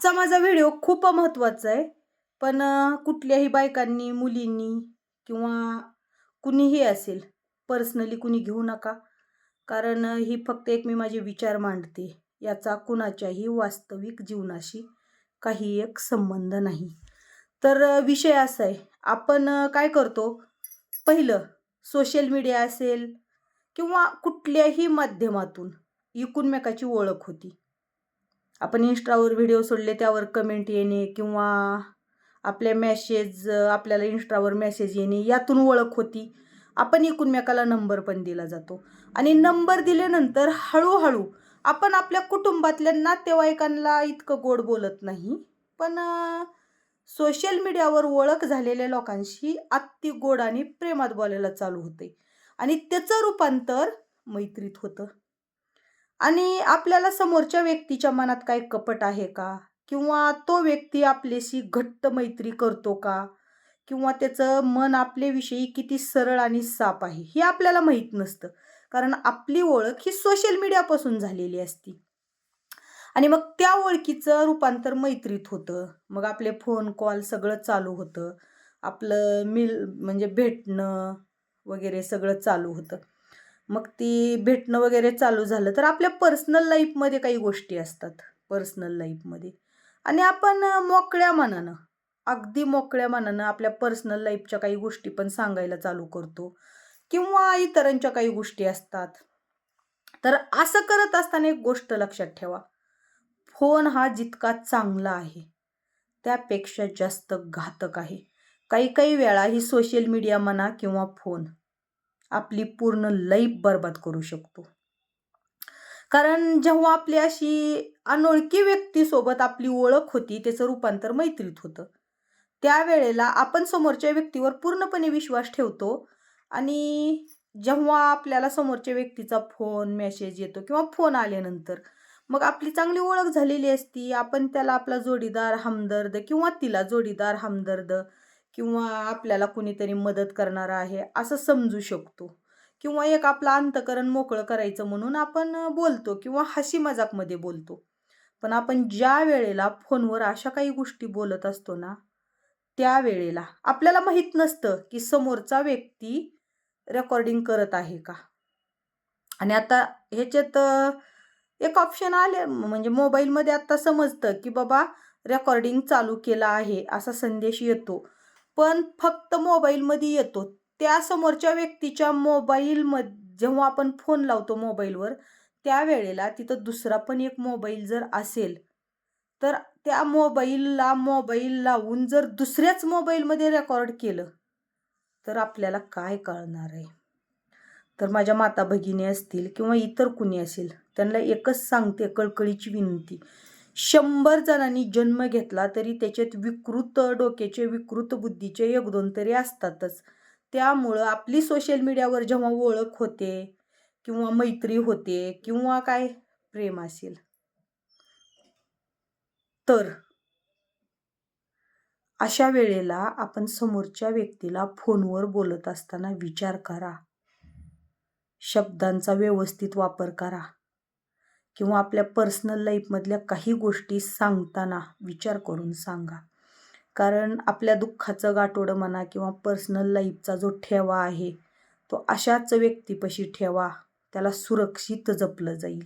आजचा माझा व्हिडिओ खूप महत्त्वाचा आहे. पण कुठल्याही बायकांनी मुलींनी किंवा कुणीही असेल पर्सनली कुणी घेऊ नका. कारण ही फक्त एक मी माझे विचार मांडते. याचा कुणाच्याही वास्तविक जीवनाशी काही एक संबंध नाही. तर विषय असा आहे. आपण काय करतो? पहिलं सोशल मीडिया असेल किंवा कुठल्याही माध्यमातून एकूणमेकाची ओळख होती. आपण इंस्टावर व्हिडिओ सोडले त्यावर कमेंट येणे किंवा आपल्या मेसेज आपल्याला इंस्टावर मेसेज येणे यातून ओळख होती. आपण एकूणमेकाला नंबर पण दिला जातो. आणि नंबर दिल्यानंतर हळूहळू आपण आपल्या कुटुंबातल्या नातेवाईकांना इतकं गोड बोलत नाही पण सोशल मीडियावर ओळख झालेल्या लोकांशी अति गोड आणि प्रेमात बोलायला चालू होते. आणि त्याचं रूपांतर मैत्रीत होतं. आणि आपल्याला समोरच्या व्यक्तीच्या मनात काय कपट आहे का? किंवा तो व्यक्ती आपल्याशी घट्ट मैत्री करतो का? किंवा त्याचं मन आपल्याविषयी किती सरळ आणि साप आहे हे आपल्याला माहीत नसतं. कारण आपली ओळख ही सोशल मीडियापासून झालेली असती. आणि मग त्या ओळखीचं रूपांतर मैत्रीत होतं. मग आपले फोन कॉल सगळं चालू होतं. आपलं मिल म्हणजे भेटणं वगैरे सगळं चालू होतं. मग ती भेटणं वगैरे चालू झालं. तर आपल्या पर्सनल लाईफमध्ये काही गोष्टी असतात. पर्सनल लाईफमध्ये आणि आपण मोकळ्या मनानं अगदी मोकळ्या मनानं आपल्या पर्सनल लाईफच्या काही गोष्टी पण सांगायला चालू करतो. किंवा इतरांच्या काही गोष्टी असतात. तर असं करत असताना एक गोष्ट लक्षात ठेवा. फोन हा जितका चांगला आहे त्यापेक्षा जास्त घातक आहे. काही काही वेळा ही सोशल मीडिया म्हणा किंवा फोन आपली पूर्ण लाईफ बर्बाद करू शकतो. कारण जेव्हा आपली अशी अनोळखी व्यक्तीसोबत आपली ओळख होती त्याचं रूपांतर मैत्रीत होतं. त्यावेळेला आपण समोरच्या व्यक्तीवर पूर्णपणे विश्वास ठेवतो आणि जेव्हा आपल्याला समोरच्या व्यक्तीचा फोन मेसेज येतो किंवा फोन आल्यानंतर मग आपली चांगली ओळख झालेली असती. आपण त्याला आपला जोडीदार हमदर्द किंवा तिला जोडीदार हमदर्द किंवा आपल्याला कुणीतरी मदत करणारा आहे असं समजू शकतो. किंवा एक आपलं अंतकरण मोकळं करायचं म्हणून आपण बोलतो किंवा हसी मजाकमध्ये बोलतो. पण आपण ज्या वेळेला फोनवर अशा काही गोष्टी बोलत असतो ना त्यावेळेला आपल्याला माहीत नसतं की समोरचा व्यक्ती रेकॉर्डिंग करत आहे का? आणि आता ह्याच्यात एक ऑप्शन आले म्हणजे मोबाईलमध्ये आत्ता समजतं की बाबा रेकॉर्डिंग चालू केलं आहे असा संदेश येतो. पण फक्त मोबाईलमध्ये येतो. त्या समोरच्या व्यक्तीच्या मोबाईलमध्ये जेव्हा आपण फोन लावतो मोबाईलवर त्यावेळेला तिथं दुसरा पण एक मोबाईल जर असेल तर त्या मोबाईलला मोबाईल लावून जर दुसऱ्याच मोबाईलमध्ये रेकॉर्ड केलं तर आपल्याला काय कळणार आहे? तर माझ्या माता भगिनी असतील किंवा इतर कुणी असेल त्यांना एकच सांगते कळकळीची विनंती. शंभर जणांनी जन्म घेतला तरी त्याच्यात विकृत डोक्याचे विकृत बुद्धीचे एक दोन तरी असतातच. त्यामुळं आपली सोशल मीडियावर जेव्हा ओळख होते किंवा मैत्री होते किंवा काय प्रेम असेल. तर अशा वेळेला आपण समोरच्या व्यक्तीला फोनवर बोलत असताना विचार करा. शब्दांचा व्यवस्थित वापर करा. किंवा आपल्या पर्सनल लाईफमधल्या काही गोष्टी सांगताना विचार करून सांगा. कारण आपल्या दुःखाचं गाठोडं म्हणा किंवा पर्सनल लाईफचा जो ठेवा आहे तो अशाच व्यक्तीपाशी ठेवा त्याला सुरक्षित जपलं जाईल.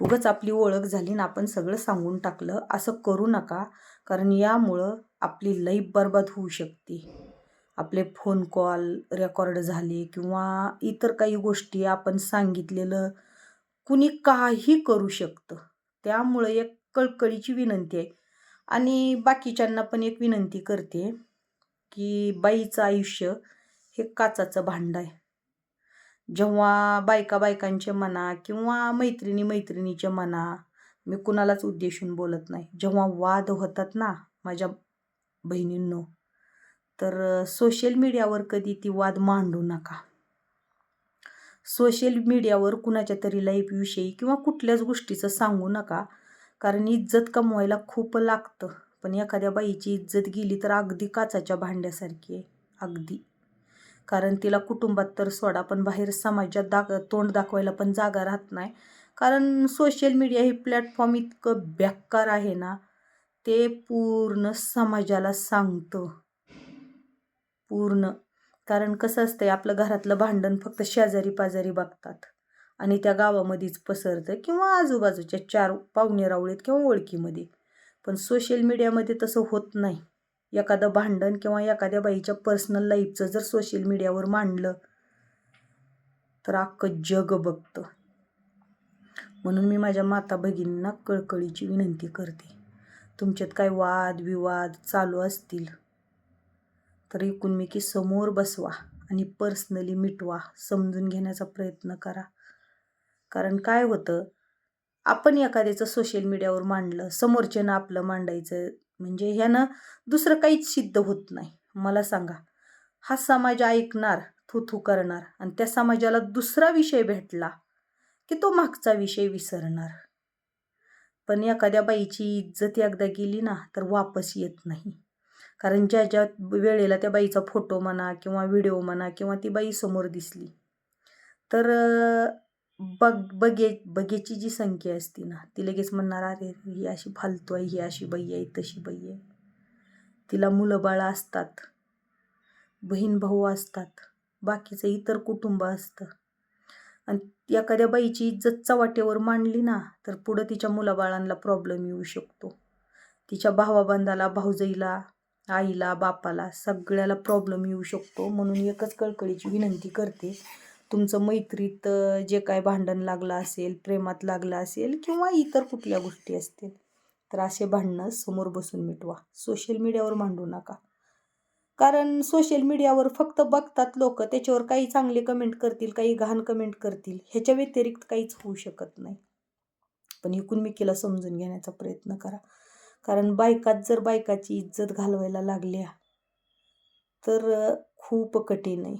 उगच आपली ओळख झाली ना आपण सगळं सांगून टाकलं असं करू नका. कारण यामुळं आपली लाईफ बर्बाद होऊ शकते. आपले फोन कॉल रेकॉर्ड झाले किंवा इतर काही गोष्टी आपण सांगितलेलं कुणी काही करू शकतं. त्यामुळं एक कळकळीची विनंती आहे. आणि बाकीच्यांना पण एक विनंती करते की बाईचं आयुष्य हे काचाचं भांड आहे. जेव्हा बायका बायकांचे म्हणा किंवा मैत्रिणी मैत्रिणीचे म्हणा मी कुणालाच उद्देशून बोलत नाही. जेव्हा वाद होतात ना माझ्या बहिणींनो तर सोशल मीडियावर कधी ती वाद मांडू नका. सोशल मीडियावर कुणाच्या तरी लाईफविषयी किंवा कुठल्याच गोष्टीचं सांगू नका. कारण इज्जत कमवायला खूप लागतं. पण एखाद्या बाईची इज्जत गेली तर अगदी काचाच्या भांड्यासारखी आहे. अगदी. कारण तिला कुटुंबात तर सोडा पण बाहेर समाजात दाख तोंड दाखवायला पण जागा राहत नाही. कारण सोशल मीडिया हे प्लॅटफॉर्म इतकं बेकार आहे ना ते पूर्ण समाजाला सांगतं. पूर्ण. कारण कसं असतंय आपलं घरातलं भांडण फक्त शेजारी पाजारी बघतात. आणि त्या गावामध्येच पसरतं किंवा आजूबाजूच्या चार पाहुणे रावळीत किंवा ओळखीमध्ये. पण सोशल मीडियामध्ये तसं होत नाही. एखादं भांडण किंवा एखाद्या बाईच्या पर्सनल लाईफचं जर सोशल मीडियावर मांडलं तर अख्खं जग बघतं. म्हणून मी माझ्या माता भगिनींना कळकळीची विनंती करते. तुमच्यात काय वाद विवाद चालू असतील तर एकूणमेकी समोर बसवा आणि पर्सनली मिटवा समजून घेण्याचा प्रयत्न करा. कारण काय होतं? आपण एखाद्याचं सोशल मीडियावर मांडलं समोरच्यानं आपलं मांडायचं म्हणजे ह्यानं दुसरं काहीच सिद्ध होत नाही. मला सांगा हा समाज ऐकणार थू थू करणार आणि त्या समाजाला दुसरा विषय भेटला की तो मागचा विषय विसरणार? पण एखाद्या बाईची इज्जत एकदा गेली ना तर वापस येत नाही. कारण ज्या ज्या वेळेला त्या बाईचा फोटो म्हणा किंवा व्हिडिओ म्हणा किंवा ती बाई समोर दिसली तर बग बगे बगेची जी संख्या असते ना ती लगेच म्हणणार अरे ही अशी फालतू आहे ही अशी बाई आहे तशी बाई आहे. तिला मुलं बाळं असतात बहीण भाऊ असतात बाकीचं इतर कुटुंब असतं. आणि एखाद्या बाईची इज्जत चवाटेवर मांडली ना तर पुढं तिच्या मुलाबाळांना प्रॉब्लेम येऊ शकतो. तिच्या भावाबंधाला भाऊजाईला आईला बापाला सगळ्याला प्रॉब्लेम येऊ शकतो. म्हणून एकच कळकळीची विनंती करते. तुमचं मैत्रीत जे काय भांडण लागलं असेल प्रेमात लागलं असेल किंवा इतर कुठल्या गोष्टी असतील तर असे भांडणं समोर बसून मिटवा. सोशल मीडियावर मांडू नका. कारण सोशल मीडियावर फक्त बघतात लोक त्याच्यावर काही चांगले कमेंट करतील काही घाण कमेंट करतील ह्याच्या व्यतिरिक्त काहीच होऊ शकत नाही. पण एकूणमेकीला समजून घेण्याचा प्रयत्न करा. कारण बायकात जर बायकाची इज्जत घालवायला लागल्या तर खूप कठीण आहे.